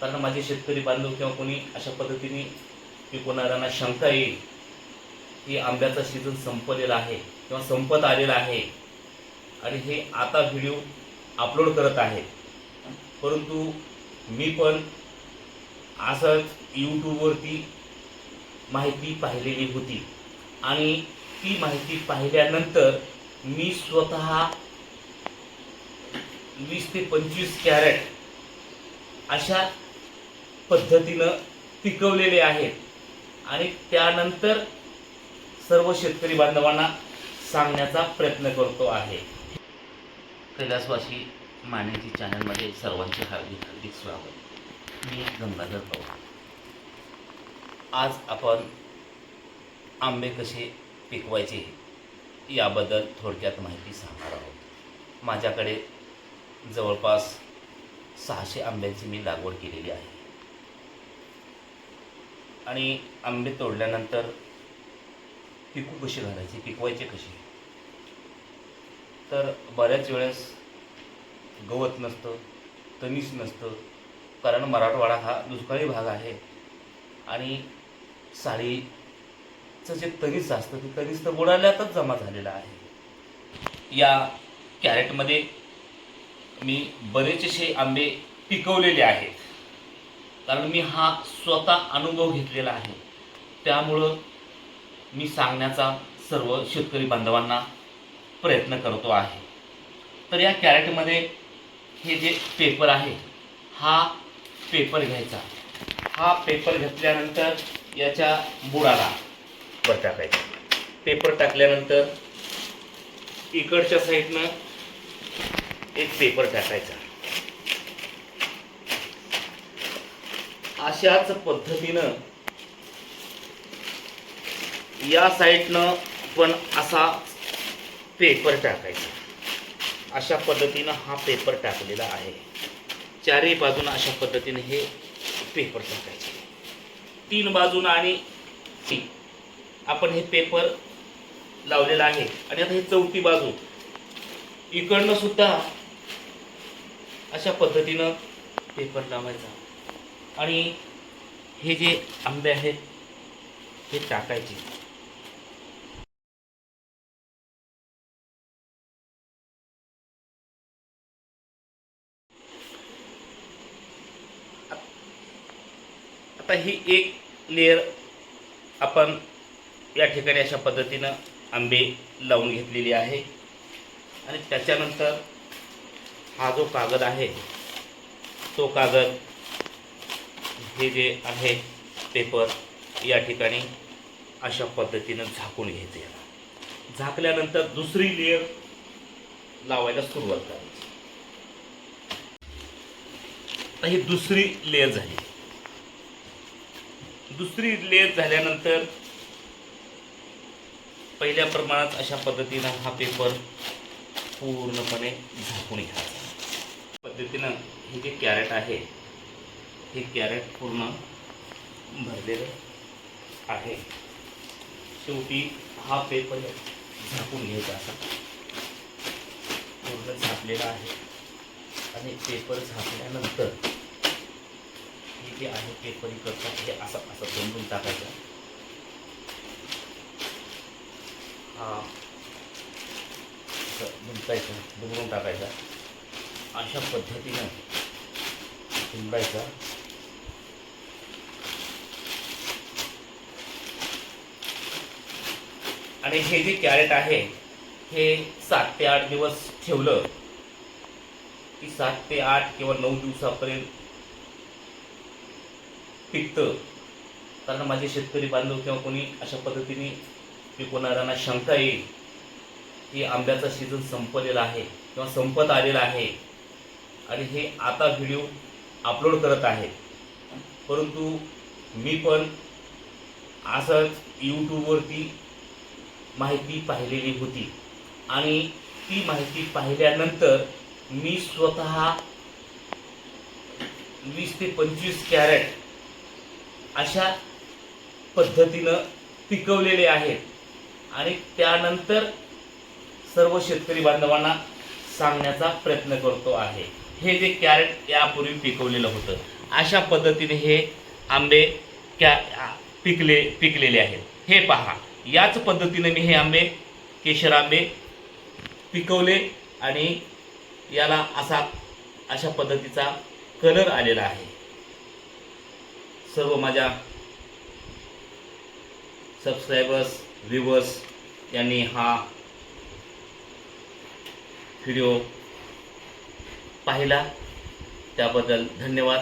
कारण माझे शेतकरी बांधव किंवा कोणी अशा पद्धतीने पिकवणाऱ्यांना शंका येईल की आंब्याचा सीझन संपलेला आहे किंवा संपत आलेला आहे. आणि हे आता व्हिडिओ अपलोड करत आहे परंतु मी पण असंच यूट्यूबवरती माहिती पाहिलेली होती. आणि ती माहिती पाहिल्यानंतर मी स्वतः वीस ते पंचवीस कॅरेट अशा पद्धतीनं पिकवलेले आहेत. आणि त्यानंतर सर्व शेतकरी बांधवांना सांगण्याचा प्रयत्न करतो आहे. कैलासवासी मानेजी चॅनलमध्ये सर्वांचे हार्दिक हार्दिक स्वागत. मी गंगाधर पवार. आज आपण आंबे कसे पिकवायचे याबद्दल थोडक्यात माहिती सांगणार आहोत. माझ्याकडे जवळपास सहाशे आंब्यांची मी लागवड केलेली आहे. आणि आंबे तोडल्यानंतर पिकू कशी घालायची? पिकवायचे कशी तर बऱ्याच वेळेस गवत नसतं तणीस नसतं कारण मराठवाडा हा दुष्काळी भाग आहे. आणि साडीचं जे तणीस असतं ते तणीस तर बुडाल्यातच जमा झालेलं आहे. या कॅरेटमध्ये मी बरेचसे आंबे पिकवलेले आहेत. कारण मी हा स्वतः अनुभव घेतलेला आहे. त्यामुळं मी सांगण्याचा सर्व शेतकरी बांधवांना प्रयत्न करतो आहे. तर या कॅरेटमध्ये हे जे पेपर आहे हा पेपर घ्यायचा. हा पेपर घेतल्यानंतर याच्या बुडाला वर टाकायचा. पेपर टाकल्यानंतर इकडच्या साईडनं एक पेपर टाकायचा. अशाच पद्धतीनं या साईडनं पण असा पेपर टाकायचा. अशा पद्धतीनं हा पेपर टाकलेला आहे. चारही बाजूनं अशा पद्धतीने हे पेपर टाकायचे. तीन बाजूनं आणि आपण हे पेपर लावलेला आहे. आणि आता ही चौथी बाजू. इकडनं सुद्धा अशा पद्धतीनं पेपर लावायचा. आणि हे जे आंबे आहेत हे टाकायचे. आता ही एक लेअर आपण या ठिकाणी अशा पद्धतीनं आंबे लावून घेतलेली आहे. आणि त्याच्यानंतर हा जो कागद आहे तो कागद हे जे आहे पेपर या ठिकाणी अशा पद्धतीनं झाकून घ्यायचे याला. झाकल्यानंतर दुसरी लेअर लावायला सुरुवात करायची. ही दुसरी लेअर झाली. दुसरी लेअर झाल्यानंतर पहिल्या प्रमाणात अशा पद्धतीनं हा पेपर पूर्णपणे झाकून घ्यायचा. पद्धतीनं हे जे कॅरेट आहे हे कॅरेट पूर्ण भरलेलं आहे. शेवटी हा पेपर झाकून घ्यायचा असा पूर्ण झाकलेला आहे. आणि पेपर झाकल्यानंतर हे जे आहे पेपर इकडचा हे असं असं बनवून टाकायचं. हा. असं गुंतायचं दुमडून टाकायचा. अशा पद्धतीनं गुंडायचा आणि हे जे कॅरेट आहे हे सात ते आठ दिवस ठेवलं की सात ते आठ किंवा नऊ दिवसापर्यंत पिकतं. कारण माझे शेतकरी बांधव किंवा कोणी अशा पद्धतीने पिकवणाऱ्यांना शंका येईल की आंब्याचा सीझन संपलेला आहे किंवा संपत आलेला आहे. आणि हे आता व्हिडिओ अपलोड करत आहे परंतु मी पण असंच यूट्यूबवरती माहिती पाहिलेली होती. आणि ती माहिती पाहिल्यानंतर मी स्वतः वीस ते पंचवीस कॅरेट अशा पद्धतीनं पिकवलेले आहेत. आणि त्यानंतर सर्व शेतकरी बांधवांना सांगण्याचा प्रयत्न करतो आहे. हे जे कॅरेट यापूर्वी पिकवलेलं होतं अशा पद्धतीने हे आंबे कॅ पिकले पिकलेले आहेत. हे पहा. याच पद्धतीने मी हे आंबे केशर आंबे पिकवले आणि याला असा अशा पद्धतीचा कलर आलेला आहे. सर्व माझ्या सबस्क्रायबर्स व्ह्युअर्स यांनी हा व्हिडिओ पाहिला. त्याबद्दल धन्यवाद.